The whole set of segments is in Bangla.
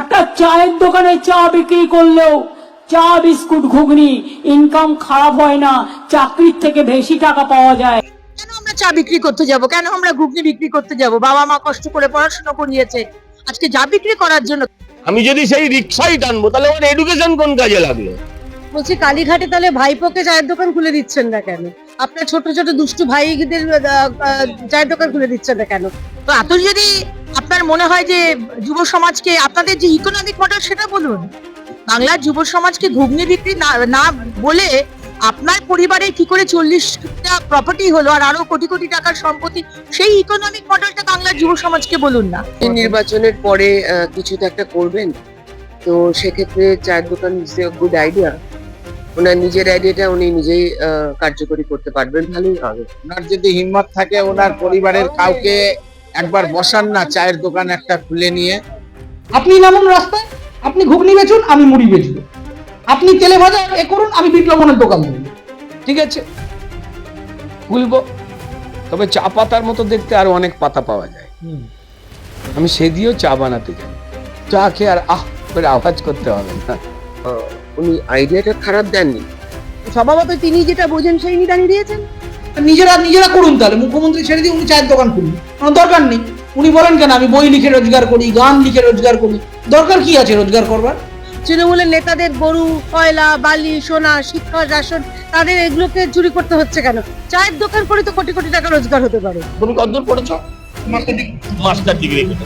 একটা চায়ের দোকানে চা বিক্রি করলেও চা বিস্কুট ঘুগনি ইনকাম খারাপ হয় না চাকরির থেকে বেশি টাকা পাওয়া যায়। কেন আমরা চা বিক্রি করতে যাব? কেন আমরা ঘুগনি বিক্রি করতে যাব? বাবা মা কষ্ট করে পড়াশোনা করিয়েছে। আজকে চা বিক্রি করার জন্য আমি যদি সেই রিক্সাই টানবো তাহলে আমার এডুকেশন কোন কাজে লাগল? বলছি কালীঘাটে তাহলে ভাইপোকে চায়ের দোকান খুলে দিচ্ছেন না কেন? আপনার ছোট ছোট দুষ্টু ভাইদের চায়ের দোকান খুলে দিচ্ছেন না কেন? তো এত যদি আপনার মনে হয় যে যুব সমাজকে আপনাদের যে ইকোনমিক মডেল সেটা বলুন। বাংলার যুব সমাজকে ঘুগনি বিক্রি না না বলে আপনার পরিবারে কি করে চল্লিশটা প্রপার্টি হলো আর আরও কোটি কোটি টাকার সম্পত্তি সেই ইকোনমিক মডেলটা বাংলার যুব সমাজকে বলুন না। এই নির্বাচনের পরে কিছু তো একটা করবেন। তো সেক্ষেত্রে চায়ের দোকান ইজ গুড আইডিয়া ওনার নিজের আইডিয়াটা উনি নিজেই কার্যকরী করতে পারবেন। ভালোই হবে। ওনার যদি হিম্মত থাকে ওনার পরিবারের কাউকে একবার বসান না চায়ের দোকান একটা খুলে নিয়ে। আপনি নামুন রাস্তায় আপনি ঘুগনি বেচুন আমি মুড়ি বেচবো। আপনি তেলে ভাজা এ করুন আমি বিট লবণের দোকান দেবো। ঠিক আছে? খুলবো। তবে চা পাতার মতো দেখতে আরও অনেক পাতা পাওয়া যায়। আমি সে দিয়েও চা বানাতে জানি চা খেয়ে আর আহ করে আওয়াজ করতে হবে না। উনি আইডিয়াটা খারাপ দেননি। স্বভাবত তিনি যেটা বোঝেন সেই নিদানি দিয়েছেন। নিজেরা নিজেরা করুন তাহলে। মুখ্যমন্ত্রী ছেড়ে দিয়ে উনি চায়ের দোকান খুলুন। কোনো দরকার নেই। উনি বলেন কেন আমি বই লিখে রোজগার করি গান লিখে রোজগার করি। দরকার কি আছে রোজগার করবার? তৃণমূলের নেতাদের গরু কয়লা বালি সোনা শিক্ষা রেশন তাদের এগুলোকে চুরি করতে হচ্ছে কেন? চায়ের দোকান করে তো কোটি কোটি টাকা রোজগার হতে পারে। তুমি কতদূর পড়েছো? Master degree. করে।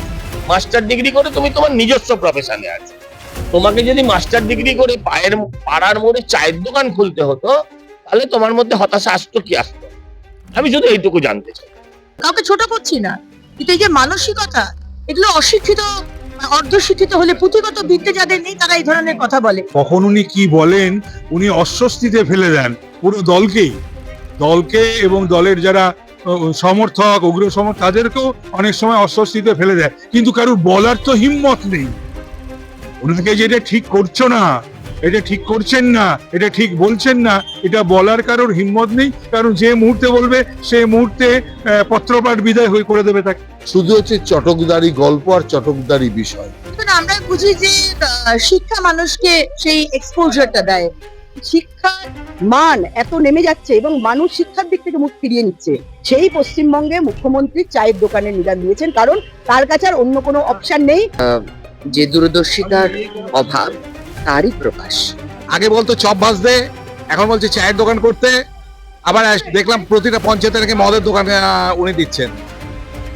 মাস্টার ডিগ্রি করে তুমি তোমার নিজস্ব প্রফেশনে আছো। তোমাকে যদি মাস্টার ডিগ্রি করে পায়ের পাড়ার মোড়ে চায়ের দোকান খুলতে হতো তাহলে তোমার মধ্যে হতাশা আসতো কি আসতো? আমি শুধু এইটুকু জানতে চাই। কাউকে ছোট করছি না। কিন্তু এই যে মানসিকতা এগুলো অশিক্ষিত অর্ধশিক্ষিত হলে পুঁথিগত বিদ্যে যাদের নেই তারা এই ধরনের কথা বলে। কখন উনি কি বলেন উনি অস্বস্তিতে ফেলে দেন। পুরো দলকেই। দলকে এবং দলের যারা সমর্থক উগ্র সমর্থক তাদেরকেও অনেক সময় অস্বস্তিতে ফেলে দেয়। কিন্তু কারোর বলার তো হিম্মত নেই। ওনাকে যেটা ঠিক করছ না এটা ঠিক করছেন না এটা ঠিক বলছেন না এটা বলার কারোর হিম্মত নেই কারণ যে মুহূর্তে বলবে সে মুহূর্তে আহ, পত্রপাঠ বিদায় হয়ে করে দেবে তাকে। শুধু হচ্ছে চটকদারি গল্প আর চটকদারি বিষয়। আমরা বুঝি যে শিক্ষা মানুষকে সেই এক্সপোজারটা দেয়। শিক্ষার মান এত নেমে যাচ্ছে এবং মানুষ শিক্ষার দিক থেকে মুখ ফিরিয়ে নিচ্ছে। সেই পশ্চিমবঙ্গে মুখ্যমন্ত্রী চায়ের দোকানের নিদান দিয়েছেন কারণ তার কাছে আর অন্য কোনো অপশন নেই। যে দূরদর্শিতার অভাব তারই প্রকাশ। আগে বলতো চপ ভাজতে এখন বলছে চায়ের দোকান করতে। আবার দেখলাম প্রতিটা পঞ্চায়েতে নাকি মদের দোকান উনি দিচ্ছেন।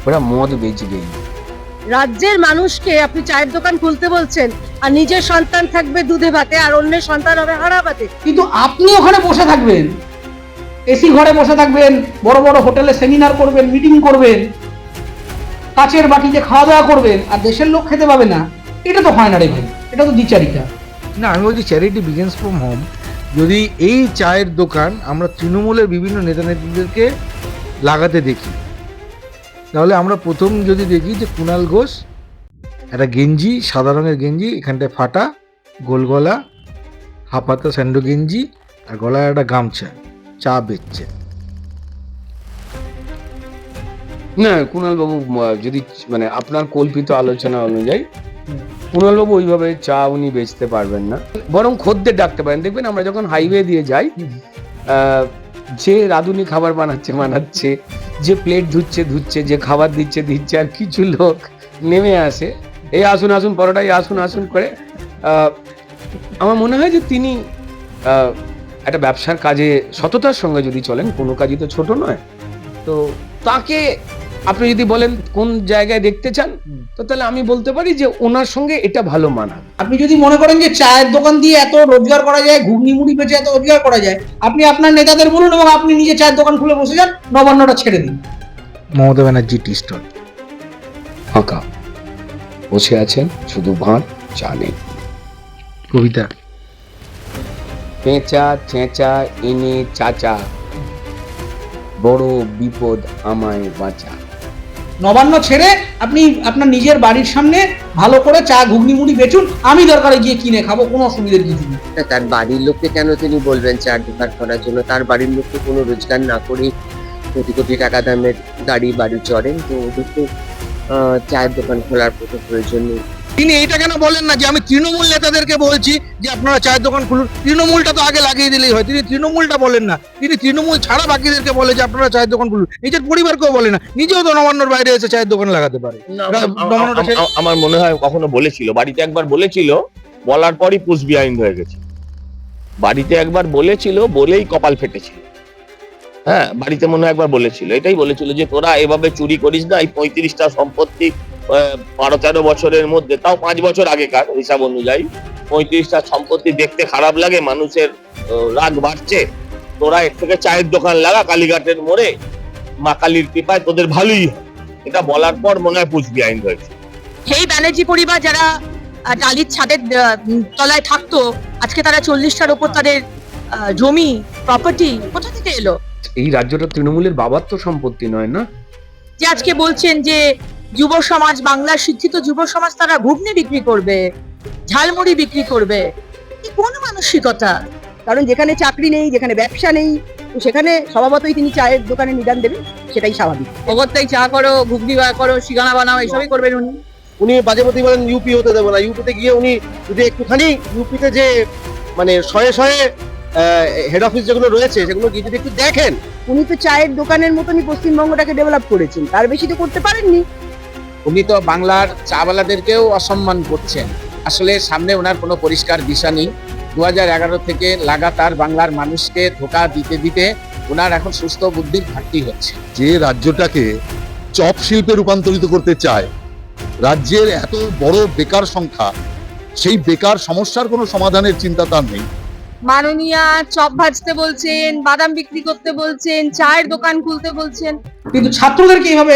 ওরা মদ বেচবেই রাজ্যের মানুষকে আপনি চায়ের দোকান খুলতে বলছেন আর নিজের সন্তান থাকবে দুধে ভাতে আর অন্যের সন্তান হবে হারা ভাতে। কিন্তু আপনি ওখানে বসে থাকবেন এসি ঘরে বসে থাকবেন বড় বড় হোটেলে সেমিনার করবেন মিটিং করবেন কাচের বাটিতে খাওয়া দাওয়া করবেন আর দেশের লোক খেতে পাবে না এটা তো হয় না রে ভাই এটা তো দ্বিচারিতা। না, আমি বলছি চ্যারিটি বিগিনস ফ্রম হোম যদি এই চায়ের দোকান আমরা তৃণমূলের বিভিন্ন নেতা নেত্রীদেরকে লাগাতে দেখি, তাহলে আমরা প্রথম যদি দেখি যে কুণাল ঘোষ একটা গেঞ্জি, সাদা রঙের গেঞ্জি, এখানটায় ফাটা, গোল গলা হাফাতা স্যান্ডো গেঞ্জি, আর গলায় একটা গামছা, চা বেচছে। না কুণাল বাবু যদি মানে আপনার কল্পিত আলোচনা অনুযায়ী কুণাল ওইভাবে চা উনি বেচতে পারবেন না। বরং খদ্দের ডাকতে পারেন। দেখবেন আমরা যখন হাইওয়ে দিয়ে যাই যে রাঁধুনি খাবার বানাচ্ছে বানাচ্ছে, যে প্লেট ধুচ্ছে ধুচ্ছে, যে খাবার দিচ্ছে দিচ্ছে আর কিছু লোক নেমে আসে, এই আসুন আসুন, পরোটাই আসুন আসুন করে আমার মনে হয় যে তিনি একটা ব্যবসার কাজে সততার সঙ্গে যদি চলেন, কোনো কাজই তো ছোট নয়। তো তাকে আপনি যদি বলেন কোন জায়গায় দেখতে চান তো তাহলে আমি বলতে পারি যে ওনার সঙ্গে এটা ভালো মানা আপনি যদি মনে করেন যে চায়ের দোকান দিয়ে এত রোজগার করা যায় ঘুগনি মুড়ি বেচে এত রোজগার করা যায় আপনি আপনার নেতাদের বলুন এবং আপনি নিজে চায়ের দোকান খুলে বসে যান নবান্নটা ছেড়ে দিন। Mamata Banerjee tea stall. ফাঁকা। বসে আছেন শুধু ভাঁড় চা নেই। কবিতা। পেঁচা চেঁচা এনে চাচা। বড় বিপদ আমায় বাঁচা। নবান্ন ছেড়ে আপনি আপনার নিজের বাড়ির সামনে ভালো করে চা ঘুগনি মুড়ি বেচুন, আমি দরকারে গিয়ে কিনে খাব, কোনো অসুবিধার কিছু নেই তার বাড়ির লোককে কেন তিনি বলবেন চা দোকান করার জন্য? তার বাড়ির লোককে কোনো রোজগার না করে কোটি কোটি টাকা দামের গাড়ি বাড়ি চড়েন, তো ওদের তো চায়ের দোকান খোলার প্রয়োজন নেই। তিনি এইটা কেন বলেন না যে আমি তৃণমূল নেতাদেরকে বলছি যে আপনারা চায়ের দোকান খুলুন? তৃণমূলটা তো আগে লাগিয়ে দিলেই হয়। তিনি তৃণমূলটা বলেন না। তিনি তৃণমূল ছাড়া বাকিদেরকে বলে যে আপনারা চায়ের দোকান খুলুন। নিজের পরিবারকেও বলে না। নিজেও তো নবান্নর বাইরে এসে চায়ের দোকান লাগাতে পারে। আমার মনে হয় কখনো বলেছিল। বাড়িতে একবার বলেছিল বলার পরই পুষ বিহাইন্ড হয়ে গেছে। বাড়িতে একবার বলেছিল বলেই কপাল ফেটেছিল হ্যাঁ বাড়িতে মনে হয় একবার বলেছিল। এটাই বলেছিল যে তোরা এভাবে চুরি করিস না এই পঁয়ত্রিশটা সম্পত্তি বারো তেরো বছরের মধ্যে তাও পাঁচ বছর আগেকার হিসাব অনুযায়ী। পঁয়ত্রিশটা সম্পত্তি দেখতে খারাপ লাগে মানুষের রাগ বাড়ছে। তোরা এর থেকে চায়ের দোকান লাগা কালীঘাটের মোড়ে মা কালীর কৃপায় তোদের ভালোই হয়। এটা বলার পর মনে হয় পুষ আইন হয়েছে সেই ব্যানার্জি পরিবার যারা টালির ছাদের তলায় থাকতো আজকে তারা চল্লিশটার ওপর তাদের আহ, জমি প্রপার্টি কোথা থেকে এলো? এই রাজ্যটা তৃণমূলের বাবার তো সম্পত্তি নয় না? যে আজকে বলছেন যে যুব সমাজ বাংলার শিক্ষিত যুব সমাজ তারা ঘুগনি বিক্রি করবে ঝালমুড়ি বিক্রি করবে। কি কোন মানসিকতা? কারণ যেখানে চাকরি নেই যেখানে ব্যবসা নেই তো সেখানে স্বভাবতই তিনি চায়ের দোকানে নিদান দেবেন সেটাই স্বাভাবিক। অগত্যাই চা করো ঘুগনি করো শিগানা বানাও এসবই করবেন উনি। উনি বাজে প্রতি বলেন ইউপি হতে দেবো না। ইউপিতে গিয়ে উনি যদি একটুখানি ইউপিতে যে মানে শয়ে শয়ে হেড অফিস যেগুলো রয়েছে সেগুলো গিয়ে যদি একটু দেখেন। উনি তো চায়ের দোকানের মতনই পশ্চিমবঙ্গটাকে ডেভেলপ করেছেন। তার বেশি তো করতে পারেননি। উনি তো বাংলার চাওয়ালাদেরকেও অসম্মান করছেন। আসলে সামনে ওনার কোনো পরিষ্কার দিশা নেই। দু থেকে লাগাতার বাংলার মানুষকে ধোকা দিতে দিতে ওনার এখন সুস্থ বুদ্ধির ঘাটতি হচ্ছে। যে রাজ্যটাকে চপ শিল্পে রূপান্তরিত করতে চায়, রাজ্যের এত বড় বেকার সংখ্যা, সেই বেকার সমস্যার কোনো সমাধানের চিন্তা তার নেই। মাননীয়া চপ ভাজতে বলছেন বাদাম বিক্রি করতে বলছেন চায়ের দোকান খুলতে বলছেন। কিন্তু ছাত্রদেরকে এইভাবে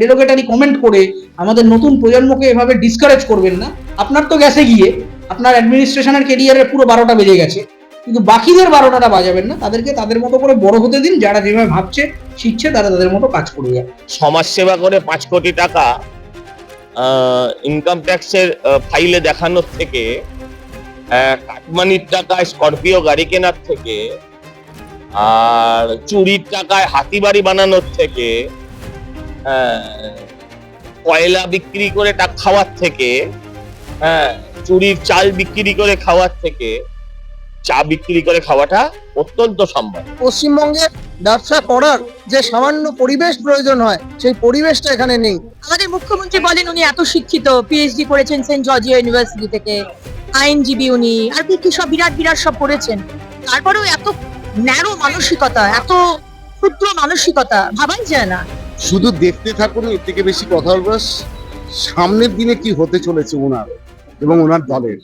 ডেরোগেটারি কমেন্ট করে আমাদের নতুন প্রজন্মকে এভাবে ডিসকারেজ করবেন না। আপনার তো গেছে গিয়ে আপনার অ্যাডমিনিস্ট্রেশনের কেরিয়ারের পুরো বারোটা বেজে গেছে। কিন্তু বাকিদের বারোটাটা বাজাবেন না তাদেরকে তাদের মতো করে বড় হতে দিন যারা যেভাবে ভাবছে শিখছে তারা তাদের মতো কাজ করে যাবে সমাজ সেবা করে পাঁচ কোটি টাকা ইনকাম ট্যাক্সের ফাইলে দেখানোর থেকে কাটমানির টাকায় স্করপিও গাড়ি কেনার থেকে আর চুরির টাকায় হাতি বাড়ি বানানোর থেকে কয়লা বিক্রি করে টাকা খাওয়ার থেকে হ্যাঁ চুরির চাল বিক্রি করে খাওয়ার থেকে চা বিক্রি করে খাওয়াটা অত্যন্ত সম্ভব। পশ্চিমবঙ্গে ব্যবসা করার যে সামান্য পরিবেশ প্রয়োজন হয় সেই পরিবেশটা এখানে নেই। আমাদের মুখ্যমন্ত্রী বলেন উনি এত শিক্ষিত পিএইচডি করেছেন সেন্ট জর্জিয়া ইউনিভার্সিটি থেকে। আইনজীবী উনি, আর কি কি সব বিরাট বিরাট সব করেছেন। তারপরেও এত ন্যারো মানসিকতা, এত ক্ষুদ্র মানসিকতা, ভাবাই যায় না। শুধু দেখতে থাকুন, এর থেকে বেশি কথা বলব সামনের দিনে কি হতে চলেছে ওনার এবং ওনার দলের।